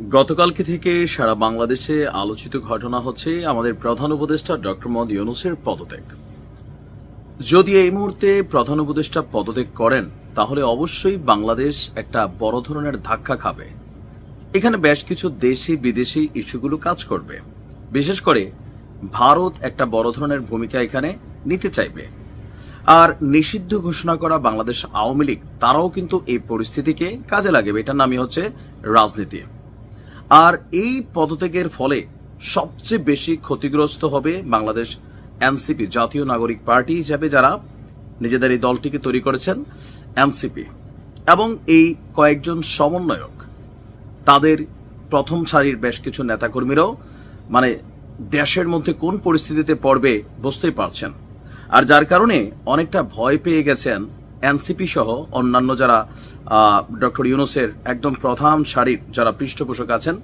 গতকালকে থেকে সারা বাংলাদেশে আলোচিত ঘটনা হচ্ছে আমাদের প্রধান উপদেষ্টা ডক্টর মোহাম্মদ ইউনুসের পদত্যাগ। যদি এই মুহূর্তে প্রধান উপদেষ্টা পদত্যাগ করেন, তাহলে অবশ্যই বাংলাদেশ একটা বড় ধরনের ধাক্কা খাবে। এখানে বেশ কিছু দেশি বিদেশি ইস্যুগুলো কাজ করবে। বিশেষ করে ভারত একটা বড় ধরনের ভূমিকা এখানে নিতে চাইবে। আর নিষিদ্ধ ঘোষণা করা বাংলাদেশ আওয়ামী লীগ, তারাও কিন্তু এই পরিস্থিতিকে কাজে লাগবে। এটার নামই হচ্ছে রাজনীতি। আর এই পদত্যাগের ফলে সবচেয়ে বেশি ক্ষতিগ্রস্ত হবে বাংলাদেশ এনসিপি, জাতীয় নাগরিক পার্টি হিসাবে যারা নিজেদের এই দলটিকে তৈরি করেছেন, এনসিপি। এবং এই কয়েকজন সমন্বয়ক, তাদের প্রথম সারির বেশ কিছু নেতাকর্মীরাও মানে দেশের মধ্যে কোন পরিস্থিতিতে পড়বে বুঝতেই পারছেন। আর যার কারণে অনেকটা ভয় পেয়ে গেছেন এনসিপি সহ অন্যান্য যারা ডক্টর ইউনুসের একদম প্রধান সারির যারা পৃষ্ঠপোষক আছেন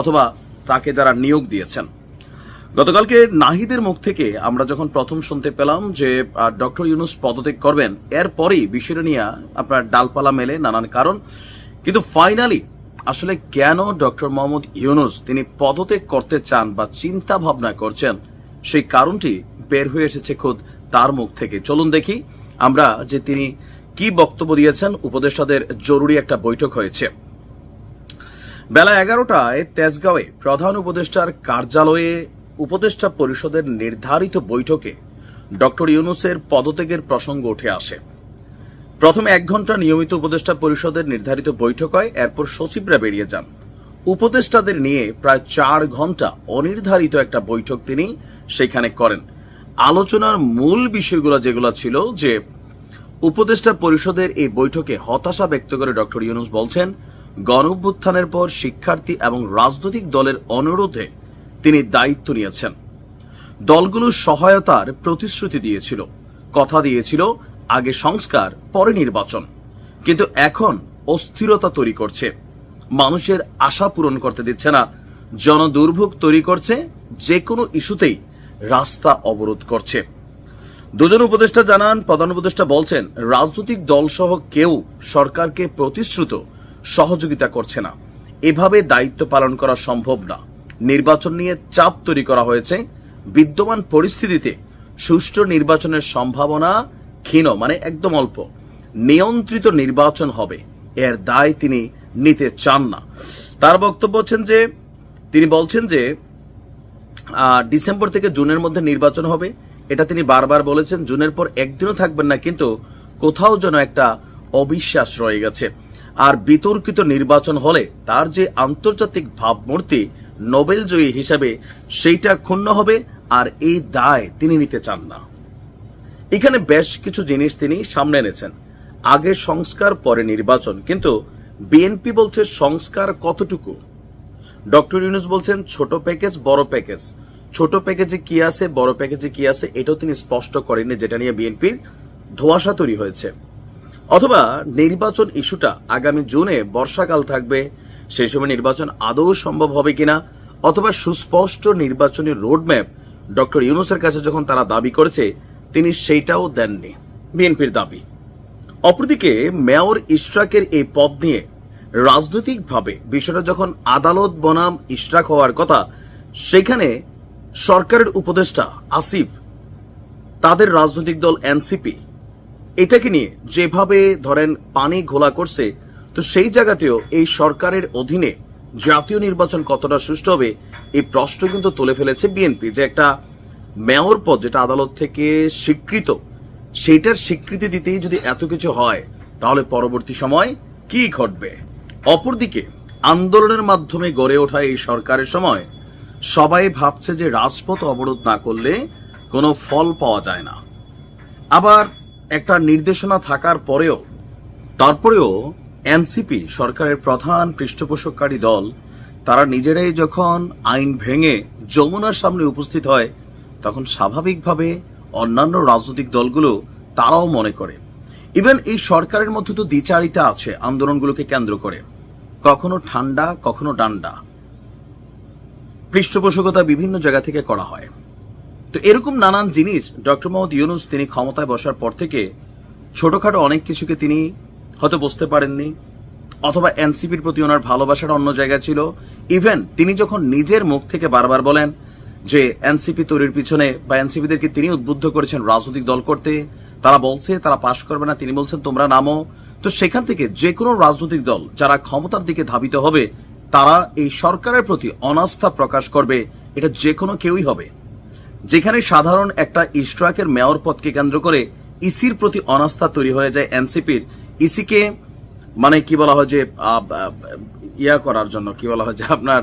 অথবা তাকে যারা নিয়োগ দিয়েছেন। গতকালকে নাহিদের মুখ থেকে আমরা যখন প্রথম শুনতে পেলাম যে ডক্টর ইউনুস পদত্যাগ করবেন, এরপরেই বিষয়টা নিয়ে আপনার ডালপালা মেলে নানান কারণ। কিন্তু ফাইনালি আসলে কেন ডক্টর মোহাম্মদ ইউনুস তিনি পদত্যাগ করতে চান বা চিন্তা ভাবনা করছেন, সেই কারণটি বের হয়ে এসেছে খোদ তার মুখ থেকে। চলুন দেখি। আমরা যে তিনি কি বক্তব্য দিয়েছেন উপদেষ্টাদের জরুরি একটা বৈঠক হয়েছে। বেলা এগারোটায় তেজগাঁওয়ে প্রধান উপদেষ্টার কার্যালয়ে উপদেষ্টা পরিষদের নির্ধারিত বৈঠকে ডক্টর ইউনুসের পদত্যাগের প্রসঙ্গ উঠে আসে। প্রথমে এক ঘণ্টা নিয়মিত উপদেষ্টা পরিষদের নির্ধারিত বৈঠক হয়, এরপর সচিবরা বেরিয়ে যান। উপদেষ্টাদের নিয়ে প্রায় চার ঘণ্টা অনির্ধারিত একটা বৈঠক তিনি সেখানে করেন। আলোচনার মূল বিষয়গুলো যেগুলো ছিল যে উপদেষ্টা পরিষদের এই বৈঠকে হতাশা ব্যক্ত করে ডক্টর ইউনুস বলছেন, গণঅভ্যুত্থানের পর শিক্ষার্থী এবং রাজনৈতিক দলের অনুরোধে তিনি দায়িত্ব নিয়েছেন। দলগুলো সহায়তার প্রতিশ্রুতি দিয়েছিল, কথা দিয়েছিল, আগে সংস্কার, পরে নির্বাচন। কিন্তু এখন অস্থিরতা তৈরি করছে। মানুষের আশা পূরণ করতে দিচ্ছে না। জনদুর্ভোগ তৈরি করছে। যে কোনো ইস্যুতেই রাস্তা অবরোধ করছে। দুজন উপদেষ্টা জানান, প্রধান উপদেষ্টা বলছেন, রাজনৈতিক দলসহ কেউ সরকারকে প্রতিশ্রুত সহযোগিতা করছে না। এভাবে দায়িত্ব পালন করা সম্ভব না। নির্বাচন নিয়ে চাপ তৈরি করা হয়েছে। বিদ্যমান পরিস্থিতিতে সুষ্ঠু নির্বাচনের সম্ভাবনা ক্ষীণ মানে একদম অল্প। নিয়ন্ত্রিত নির্বাচন হবে, এর দায় তিনি নিতে চান না। তার বক্তব্য হচ্ছেন যে, তিনি বলছেন যে ডিসেম্বর থেকে জুনের মধ্যে নির্বাচন হবে। এটা তিনি বারবার বলেছেন, জুনের পর একদিনও থাকবেন না, কিন্তু কোথাও যেন একটা অবিশ্বাস রয়ে গেছে। আর বিতর্কিত নির্বাচন হলে তার যে আন্তর্জাতিক ভাবমূর্তি নোবেল জয়ী হিসাবে সেইটা ক্ষুণ্ণ হবে, আর এই দায় তিনি নিতে চান না। এখানে বেশ কিছু জিনিস তিনি সামনে এনেছেন। আগে সংস্কার, পরে নির্বাচন। কিন্তু বিএনপি বলছে সংস্কার কতটুকু? ডক্টর ইউনুস বলছেন, ছোট প্যাকেজ, বড় প্যাকেজ। ছোট প্যাকেজে কি আছে, বড় প্যাকেজে কি আছে, এটাও তিনি স্পষ্ট করেননি, যেটা নিয়ে বিএনপির ধোঁয়াশা তৈরি হয়েছে। অথবা নির্বাচন ইস্যুটা আগামী জুনে বর্ষাকাল থাকবে, সেই সময় নির্বাচন আদৌ সম্ভব হবে কিনা, অথবা সুস্পষ্ট নির্বাচনী রোডম্যাপ ডক্টর ইউনুসের কাছে যখন তারা দাবি করেছে, তিনি সেইটাও দেননি। বিএনপির দাবি। অপরদিকে মেয়র ইশরাকের এই পদ নিয়ে রাজনৈতিকভাবে বিষয়টা যখন আদালত বনাম ইশরাক হওয়ার কথা, সেখানে সরকারের উপদেষ্টা আসিফ, তাদের রাজনৈতিক দল এনসিপি, এটাকে নিয়ে যেভাবে ধরেন পানি ঘোলা করছে, তো সেই জায়গাতেও এই সরকারের অধীনে জাতীয় নির্বাচন কতটা সুষ্ঠু হবে, এই প্রশ্ন কিন্তু তুলে ফেলেছে বিএনপি। যে একটা মেয়র পদ যেটা আদালত থেকে স্বীকৃত, সেইটার স্বীকৃতি দিতেই যদি এত কিছু হয়, তাহলে পরবর্তী সময় কি ঘটবে? অপরদিকে, আন্দোলনের মাধ্যমে গড়ে ওঠা এই সরকারের সময় সবাই ভাবছে যে রাজপথ অবরোধ না করলে কোনো ফল পাওয়া যায় না। আবার একটা নির্দেশনা থাকার পরেও, তারপরেও এনসিপি সরকারের প্রধান পৃষ্ঠপোষককারী দল, তারা নিজেরাই যখন আইন ভেঙে যমুনার সামনে উপস্থিত হয়, তখন স্বাভাবিকভাবে অন্যান্য রাজনৈতিক দলগুলো তারাও মনে করে। ইভেন এই সরকারের মধ্যে তো দ্বিচারিতা আছে আন্দোলনগুলোকে কেন্দ্র করে। কখনো ঠান্ডা, কখনো ডান্ডা। পৃষ্ঠপোষকতা বিভিন্ন জায়গা থেকে করা হয়। তো এরকম নানান জিনিস ডক্টর মোহাম্মদ ইউনুস তিনি ক্ষমতায় বসার পর থেকে ছোটখাটো অনেক কিছুকে তিনি হয়তো বুঝতে পারেননি, অথবা এনসিপির প্রতি ওনার ভালোবাসাটা অন্য জায়গা ছিল। ইভেন তিনি যখন নিজের মুখ থেকে বারবার বলেন যে এনসিপি তৈরির পিছনে বা এনসিপিদেরকে তিনি উদ্বুদ্ধ করেছেন রাজনৈতিক দল করতে তারা বলছে, তারা পাশ করবে না, তিনি বলছেন, তোমরা নামো। তো সেখান থেকে যে কোনো রাজনৈতিক দল যারা ক্ষমতার দিকে ধাবিত হবে, তারা এই সরকারের প্রতি অনাস্থা প্রকাশ করবে, এটা যে কোনো কেউই হবে। যেখানে সাধারণ একটা ইস্ট্রাকের মেয়র পদকে কেন্দ্র করে ইসির প্রতি অনাস্থা তৈরি হয়ে যায় এনসিপির। ইসিকে মানে কি বলা হয় যে ইয়া করার জন্য, কি বলা হয় যে, আপনার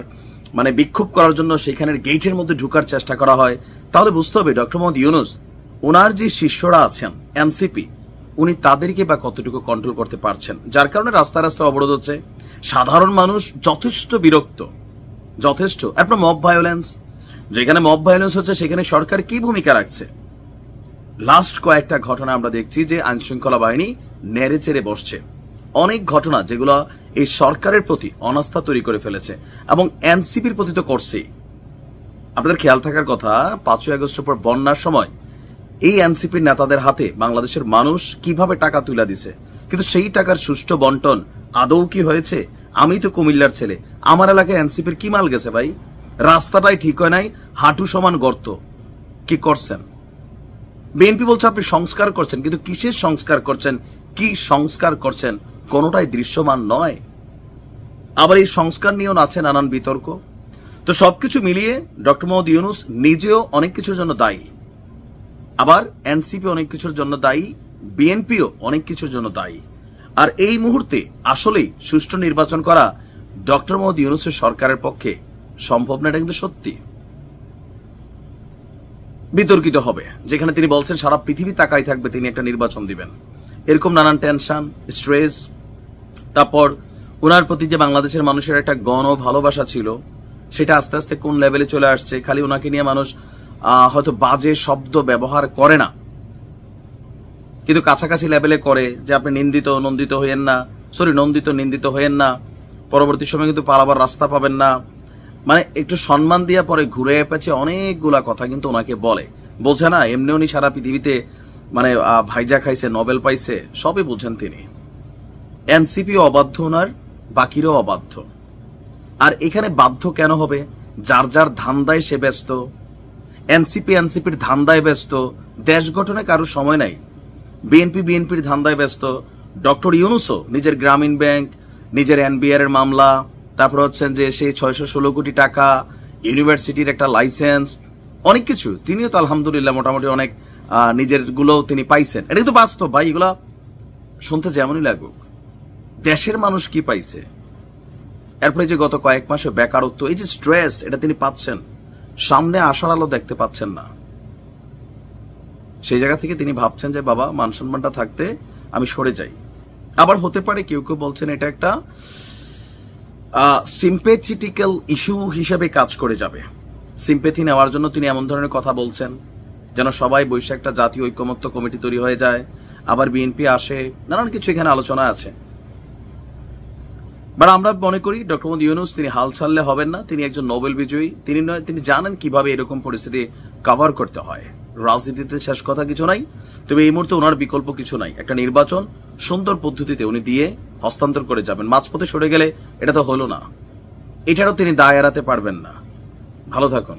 মানে বিক্ষোভ করার জন্য সেখানের গেটের মধ্যে ঢুকার চেষ্টা করা হয়। তাহলে বুঝতে হবে, ডক্টর মোহাম্মদ ইউনুস ওনার যে শিষ্যরা আছেন, এনসিপি, উনি তাদেরকে বা কতটুকু কন্ট্রোল করতে পারছেন? যার কারণে রাস্তা রাস্তা অবরোধ হচ্ছে। সাধারণ মানুষ যথেষ্ট বিরক্ত, যথেষ্ট। আপনার মব ভায়োলেন্স যেখানে মব ভায়োলেন্স হচ্ছে, সেখানে সরকার কি ভূমিকা রাখছে? লাস্ট কয়েকটা ঘটনা আমরা দেখছি যে আইন শৃঙ্খলা বাহিনী নেড়ে চেড়ে বসছে। অনেক ঘটনা যেগুলো এই সরকারের প্রতি অনাস্থা তৈরি করে ফেলেছে এবং এনসিপির প্রতি তো করছেই। আপনাদের খেয়াল থাকার কথা, পাঁচই আগস্টের পর বন্যার সময় এই এনসিপির নেতাদের হাতে বাংলাদেশের মানুষ কীভাবে টাকা তুলে দিছে? কিন্তু সেই টাকার সুষ্ঠু বন্টন আদৌ কি হয়েছে? আমি তো কুমিল্লার ছেলে। আমার এলাকায় এনসিপির কি মাল গেছে ভাই? রাস্তাটাই ঠিক হয় নাই, হাঁটু সমান গর্ত। কি করছেন? বিএনপি বলছে আপনি সংস্কার করছেন, কিন্তু কিসের সংস্কার করছেন? কি সংস্কার করছেন? কোনোটাই দৃশ্যমান নয়। আবার এই সংস্কার নিয়েও আছে নানান বিতর্ক। তো সবকিছু মিলিয়ে ডক্টর মোহাম্মদ ইউনুস নিজেও অনেক কিছুর জন্য দায়ী। আবার এনসিপি অনেক কিছুর জন্য দায়ী, বিএনপিও অনেক কিছুর জন্য দায়ী। আর এই মুহূর্তে আসলেই সুষ্ঠু নির্বাচন করা ডক্টর মোহাম্মদ ইউনুসের সরকারের পক্ষে সম্ভব না, এটা কিন্তু সত্যি। বিতর্কিত হবে। যেখানে তিনি বলছেন, সারা পৃথিবী তাকাই থাকবে, তিনি একটা নির্বাচন দিবেন। এরকম নানান টেনশন, স্ট্রেস। তারপর ওনার প্রতি যে বাংলাদেশের মানুষের একটা গণ ভালোবাসা ছিল, সেটা আস্তে আস্তে কোন লেভেলে চলে আসছে, খালি ওনাকে নিয়ে মানুষ হয়তো বাজে শব্দ ব্যবহার করে না। কিন্তু কাছাকাছি লেভেলে করে যে আপনি নিন্দিত, নন্দিত হইয়েন না। সরি নন্দিত, নিন্দিত হইয়েন না। পরবর্তী সময় কিন্তু পালাবার রাস্তা পাবেন না। মানে একটু সম্মান দিয়া পরে ঘুরে পেছে অনেকগুলা কথা কিন্তু ওনাকে বলে। বোঝে না, এমনি উনি সারা পৃথিবীতে মানে ভাইজা খাইছে, নোবেল পাইছে, সবই বুঝেন তিনি। এনসিপি অবাধ্য ওনার, বাকিরাও অবাধ্য। আর এখানে বাধ্য কেন হবে? যার যার ধান্দায় সে ব্যস্ত এনসিপি, এনসিপির ধান্দায় ব্যস্ত, দেশ গঠনে কারও সময় নাই। বিএনপি, বিএনপির ধান্দায় ব্যস্ত, ডক্টর ইউনুসও নিজের গ্রামীণ ব্যাংক, নিজের এনবিআর এর মামলা, তারপর হচ্ছেন যে সেই ছয়শো ষোলো কোটি টাকা, ইউনিভার্সিটির একটা লাইসেন্স, অনেক কিছু। তিনিও তো আলহামদুলিল্লাহ মোটামুটি অনেক নিজেরগুলো তিনি পাইছেন। এটা কিন্তু বাস্তব ভাই, এগুলা শুনতে যেমনই লাগুক। দেশের মানুষ কি পাইছে? এরপরে যে গত কয়েক মাসে বেকারত্ব, এই যে স্ট্রেস এটা তিনি পাচ্ছেন। সামনে আসার আলো দেখতে পাচ্ছেন না। সেই জায়গা থেকে তিনি ভাবছেন যে, বাবা মান সম্মানটা থাকতে আমি সরে যাই। আবার হতে পারে কেউ কেউ বলছেন এটা একটা সিম্পেথিটিক্যাল ইস্যু হিসেবে কাজ করে যাবে। সিম্পেথি নেওয়ার জন্য তিনি এমন ধরনের কথা বলছেন, যেন সবাই বৈশাখ একটা জাতীয় ঐক্যমত্য কমিটি তৈরি হয়ে যায়, আবার বিএনপি আসে, নানান কিছু এখানে আলোচনা আছে। বাট আমরা মনে করি ডক্টর মোহাম্মদ ইউনুস, তিনি হাল ছাড়লে হবেন না। তিনি একজন নোবেল বিজয়ী। তিনি নয়, তিনি জানেন কীভাবে এরকম পরিস্থিতি কভার করতে হয়। রাজনীতিতে শেষ কথা কিছু নাই। তবে এই মুহূর্তে ওনার বিকল্প কিছু নাই। একটা নির্বাচন সুন্দর পদ্ধতিতে উনি দিয়ে হস্তান্তর করে যাবেন। মাঝপথে সরে গেলে এটা তো হলো না। এটারও তিনি দায় এড়াতে পারবেন না। ভালো থাকুন।